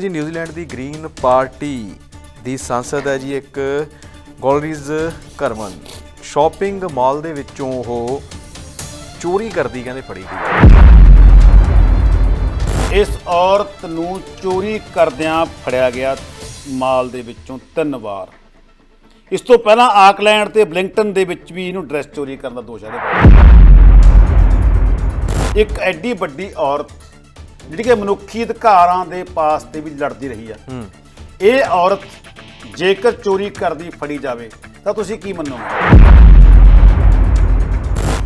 ਜੀ ਨਿਊਜ਼ੀਲੈਂਡ ਦੀ green party ਦੀ ਸੰਸਦ ਹੈ ਜੀ ਇੱਕ ਗੋਲਰੀਜ਼ ਕਰਮਨ ਸ਼ਾਪਿੰਗ ਮਾਲ ਦੇ ਵਿੱਚੋਂ ਉਹ ਚੋਰੀ ਕਰਦੀ ਕਹਿੰਦੇ ਫੜੀ ਗਈ ਇਸ ਔਰਤ ਨੂੰ ਚੋਰੀ ਕਰਦਿਆਂ ਫੜਿਆ ਗਿਆ ਮਾਲ ਦੇ ਵਿੱਚੋਂ ਤਿੰਨ ਵਾਰ। ਇਸ ਤੋਂ ਪਹਿਲਾਂ ਆਕਲੈਂਡ ਤੇ ਬਲਿੰਗਟਨ ਦੇ ਵਿੱਚ ਵੀ ਇਹਨੂੰ ਡਰੈਸ ਚੋਰੀ ਕਰਨ ਦਾ ਦੋਸ਼ ਹੈ। ਇੱਕ ਐਡੀ ਵੱਡੀ ਔਰਤ ਜਿਹੜੀ ਕਿ ਮਨੁੱਖੀ ਅਧਿਕਾਰਾਂ ਦੇ ਪਾਸ ਤੇ ਵੀ ਲੜਦੀ ਰਹੀ ਆ। ਇਹ ਔਰਤ ਜੇਕਰ ਚੋਰੀ ਕਰਦੀ ਫੜੀ ਜਾਵੇ ਤਾਂ ਤੁਸੀਂ ਕੀ ਮੰਨੋਗੇ?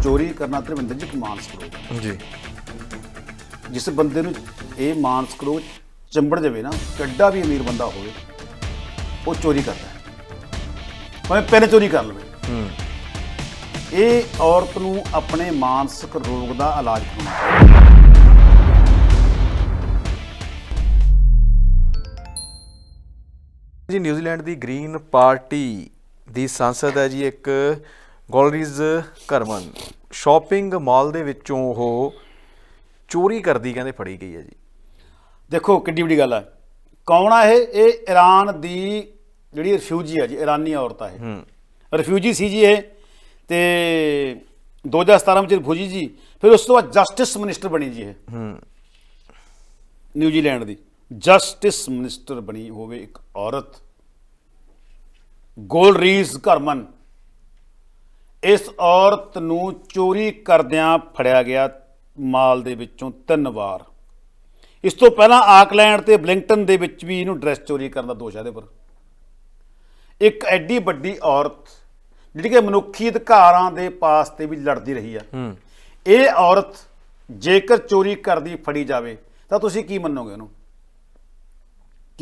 ਚੋਰੀ ਕਰਨਾ ਧਰਮਿੰਦਰ ਜੀ ਕਮਾਂਸ ਕਰੋ ਜੀ। ਜਿਸ ਬੰਦੇ ਨੂੰ ਇਹ ਮਾਨਸ ਕਰੋ ਚੰਬੜ ਜਾਵੇ ਨਾ ਕਿੱਡਾ ਵੀ ਅਮੀਰ ਬੰਦਾ ਹੋਵੇ ਉਹ ਚੋਰੀ ਕਰਦਾ ਹੈ। ਭਾਵੇਂ ਪੈਨ ਚੋਰੀ ਕਰ ਲਵੇ। ਹੂੰ। ਇਹ ਔਰਤ ਨੂੰ ਆਪਣੇ ਮਾਨਸਿਕ ਰੋਗ ਦਾ ਇਲਾਜ ਕਰਾਉਣਾ ਚਾਹੀਦਾ ਜੀ ਨਿਊਜ਼ੀਲੈਂਡ ਦੀ ਗ੍ਰੀਨ ਪਾਰਟੀ ਦੀ ਸੰਸਦ ਹੈ ਜੀ ਇੱਕ ਗੋਲਰੀਜ਼ ਕਰਮਨ ਸ਼ਾਪਿੰਗ ਮਾਲ ਦੇ ਵਿੱਚੋਂ ਉਹ ਚੋਰੀ ਕਰਦੀ ਕਹਿੰਦੇ ਫੜੀ ਗਈ ਹੈ ਜੀ। ਦੇਖੋ ਕਿੱਡੀ ਵੱਡੀ ਗੱਲ ਹੈ। ਕੌਣ ਆ ਇਹ? ਇਹ ਈਰਾਨ ਦੀ ਜਿਹੜੀ ਰਿਫਿਊਜੀ ਆ ਜੀ ਈਰਾਨੀ ਔਰਤ ਆ ਇਹ। ਹੂੰ। ਰਿਫਿਊਜੀ ਸੀ ਜੀ ਇਹ ਤੇ 2017 ਵਿੱਚ ਰਿਫਿਊਜੀ ਜੀ ਫਿਰ ਉਸ ਤੋਂ ਬਾਅਦ ਜਸਟਿਸ ਮਿਨਿਸਟਰ ਬਣੀ ਜੀ ਇਹ। ਹੂੰ। ਨਿਊਜ਼ੀਲੈਂਡ ਦੀ। ਜਸਟਿਸ ਮਿਨਿਸਟਰ ਬਣੀ ਹੋਵੇ ਇੱਕ ਔਰਤ। ਗੋਲਰੀਜ਼ ਕਰਮਨ ਇਸ ਔਰਤ ਨੂੰ ਚੋਰੀ ਕਰਦਿਆਂ ਫੜਿਆ ਗਿਆ ਮਾਲ ਦੇ ਵਿੱਚੋਂ ਤਿੰਨ ਵਾਰ। ਇਸ ਤੋਂ ਪਹਿਲਾਂ ਆਕਲੈਂਡ ਤੇ ਬਲਿੰਗਟਨ ਦੇ ਵਿੱਚ ਵੀ ਇਹਨੂੰ ਡਰੈਸ ਚੋਰੀ ਕਰਨ ਦਾ ਦੋਸ਼ ਹੈ ਇਹਦੇ ਪਰ ਇੱਕ ਐਡੀ ਵੱਡੀ ਔਰਤ ਜਿਹੜੀ ਕਿ ਮਨੁੱਖੀ ਅਧਿਕਾਰਾਂ ਦੇ ਪਾਸ ਤੇ ਵੀ ਲੜਦੀ ਰਹੀ ਆ। ਹੂੰ। ਇਹ ਔਰਤ ਜੇਕਰ ਚੋਰੀ ਕਰਦੀ ਫੜੀ ਜਾਵੇ ਤਾਂ ਤੁਸੀਂ ਕੀ ਮੰਨੋਗੇ ਉਹਨੂੰ?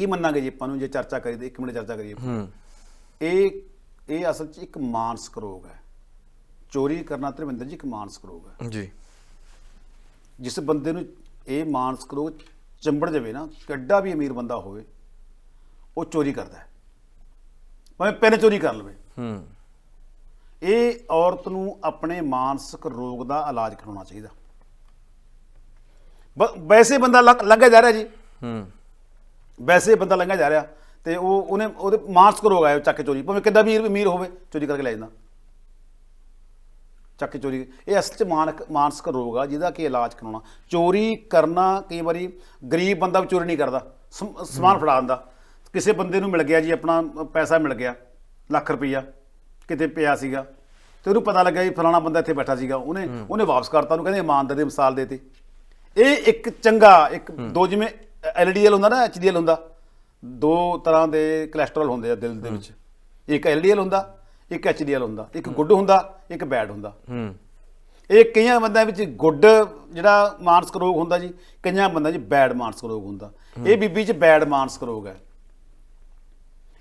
ਕੀ ਮੰਨਾਂਗੇ ਜੀ ਆਪਾਂ ਨੂੰ ਜੇ ਚਰਚਾ ਕਰੀਏ ਤਾਂ ਇੱਕ ਮਿੰਟ ਚਰਚਾ ਕਰੀਏ ਹੂੰ। ਇਹ ਇਹ ਅਸਲ 'ਚ ਇੱਕ ਮਾਨਸਿਕ ਰੋਗ ਹੈ। ਚੋਰੀ ਕਰਨਾ ਧਰਮਿੰਦਰ ਜੀ ਇੱਕ ਮਾਨਸਿਕ ਰੋਗ ਹੈ। ਜੀ। ਜਿਸ ਬੰਦੇ ਨੂੰ ਇਹ ਮਾਨਸਿਕ ਰੋਗ ਚੰਬੜ ਜਾਵੇ ਨਾ ਕਿੱਡਾ ਵੀ ਅਮੀਰ ਬੰਦਾ ਹੋਵੇ ਉਹ ਚੋਰੀ ਕਰਦਾ ਹੈ। ਭਾਵੇਂ ਪੈਨ ਚੋਰੀ ਕਰ ਲਵੇ। ਹੂੰ। ਇਹ ਔਰਤ ਨੂੰ ਆਪਣੇ ਮਾਨਸਿਕ ਰੋਗ ਦਾ ਇਲਾਜ ਕਰਾਉਣਾ ਚਾਹੀਦਾ। ਵੈਸੇ ਬੰਦਾ ਲੰਘ- ਲੰਘਿਆ ਜਾ ਰਿਹਾ ਜੀ। ਹੂੰ। ਵੈਸੇ ਬੰਦਾ ਲੰਘਿਆ ਜਾ ਰਿਹਾ ਤੇ ਉਹ ਉਹਨੇ ਉਹਦੇ ਮਾਨਸਿਕ ਰੋਗ ਆਇਆ ਚੱਕ ਕੇ ਚੋਰੀ ਭਾਵੇਂ ਕਿੱਦਾਂ ਵੀ ਅਮੀਰ ਹੋਵੇ ਚੋਰੀ ਕਰਕੇ ਲੈ ਜਾਂਦਾ। ਚੱਕ ਕੇ ਚੋਰੀ ਇਹ ਅਸਲ ਚ ਮਾਨਕ ਮਾਨਸਿਕ ਰੋਗ ਆ ਜਿਹਦਾ ਕਿ ਇਲਾਜ ਕਰਾਉਣਾ। ਚੋਰੀ ਕਰਨਾ ਕਈ ਵਾਰੀ ਗਰੀਬ ਬੰਦਾ ਵੀ ਚੋਰੀ ਨਹੀਂ ਕਰਦਾ ਸਮ- ਸਮਾਨ ਫੜਾ ਦਿੰਦਾ। ਕਿਸੇ ਬੰਦੇ ਨੂੰ ਮਿਲ ਗਿਆ ਜੀ ਆਪਣਾ ਪੈਸਾ ਮਿਲ ਗਿਆ ਲੱਖ ਰੁਪਈਆ ਕਿਤੇ ਪਿਆ ਸੀਗਾ ਤੇ ਉਹਨੂੰ ਪਤਾ ਲੱਗਾ ਜੀ ਫਲਾਣਾ ਬੰਦਾ ਇੱਥੇ ਬੈਠਾ ਸੀਗਾ। ਉਹਨੇ ਉਹਨੇ ਵਾਪਸ ਕਰਤਾ ਉਹਨੂੰ ਕਹਿੰਦੇ ਇਮਾਨਦਾਰ ਦੀ ਮਿਸਾਲ ਦੇਤੀ। ਇਹ ਇੱਕ ਚੰਗਾ ਇੱਕ ਦੋ ਜਿਵੇਂ ਐਲਡੀਐਲ ਹੁੰਦਾ ਨਾ ਐਚਡੀਐਲ ਹੁੰਦਾ। ਦੋ ਤਰ੍ਹਾਂ ਦੇ ਕੋਲੇਸਟ੍ਰੋਲ ਹੁੰਦੇ ਆ ਦਿਲ ਦੇ ਵਿੱਚ। ਇੱਕ ਐਲਡੀਐਲ ਹੁੰਦਾ ਇੱਕ ਐਚਡੀਐਲ ਹੁੰਦਾ। ਇੱਕ ਗੁੱਡ ਹੁੰਦਾ ਇੱਕ ਬੈਡ ਹੁੰਦਾ। ਹੂੰ। ਇਹ ਕਈਆਂ ਬੰਦਿਆਂ ਵਿੱਚ ਗੁੱਡ ਜਿਹੜਾ ਮਾਨਸਿਕ ਰੋਗ ਹੁੰਦਾ ਜੀ ਕਈਆਂ ਬੰਦਿਆਂ 'ਚ ਬੈਡ ਮਾਨਸਿਕ ਰੋਗ ਹੁੰਦਾ। ਇਹ ਬੀਬੀ 'ਚ ਬੈਡ ਮਾਨਸਿਕ ਰੋਗ ਹੈ।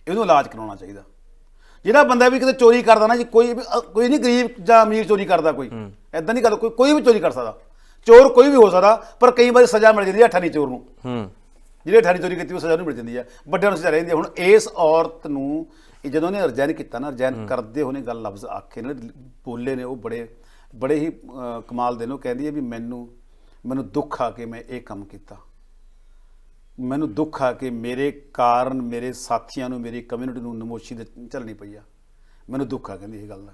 ਇਹਨੂੰ ਇਲਾਜ ਕਰਾਉਣਾ ਚਾਹੀਦਾ। ਜਿਹੜਾ ਬੰਦਾ ਵੀ ਕਿਤੇ ਚੋਰੀ ਕਰਦਾ ਨਾ ਜੀ ਕੋਈ ਕੋਈ ਨਹੀਂ ਗਰੀਬ ਜਾਂ ਅਮੀਰ ਚੋਰੀ ਕਰਦਾ ਕੋਈ। ਐਦਾਂ ਨਹੀਂ ਕਰਦਾ ਕੋਈ ਕੋਈ ਵੀ ਚੋਰੀ ਕਰ ਸਕਦਾ। ਚੋਰ ਕੋਈ ਵੀ ਹੋ ਸਕਦਾ ਪਰ ਕਈ ਵਾਰੀ ਸਜ਼ਾ ਮਿਲ ਜਾਂਦੀ ਹੈ ਠਾਣੀ ਚੋਰ ਨੂੰ। ਹੂੰ। ਜਿਹੜੇ ਠਾਣੀ ਚੋਰੀ ਕੀਤੀ ਉਹ ਸਜ਼ਾ ਨੂੰ ਮਿਲ ਜਾਂਦੀ ਹੈ। ਵੱਡਿਆਂ ਨੂੰ ਸਜ਼ਾ ਰਹਿੰਦੀ ਹੈ। ਹੁਣ ਇਸ ਔਰਤ ਨੂੰ ਇਹ ਜਦੋਂ ਉਹਨੇ ਰਿਜ਼ਾਈਨ ਕੀਤਾ ਨਾ ਰਿਜ਼ਾਈਨ ਕਰਦੇ ਉਹਨੇ ਗੱਲ ਲਫ਼ਜ਼ ਆਖੇ ਨੇ ਬੋਲੇ ਨੇ ਉਹ ਬੜੇ ਬੜੇ ਹੀ ਕਮਾਲ ਦੇ ਨੇ। ਉਹ ਕਹਿੰਦੀ ਹੈ ਵੀ ਮੈਨੂੰ ਮੈਨੂੰ ਦੁੱਖ ਆ ਕੇ ਮੈਂ ਇਹ ਕੰਮ ਕੀਤਾ। ਮੈਨੂੰ ਦੁੱਖ ਆ ਕਿ ਮੇਰੇ ਕਾਰਨ ਮੇਰੇ ਸਾਥੀਆਂ ਨੂੰ ਮੇਰੀ ਕਮਿਊਨਿਟੀ ਨੂੰ ਨਮੋਸ਼ੀ ਦੇ ਝੱਲਣੀ ਪਈ ਆ। ਮੈਨੂੰ ਦੁੱਖ ਆ ਕਹਿੰਦੀ ਇਹ ਗੱਲ ਦਾ।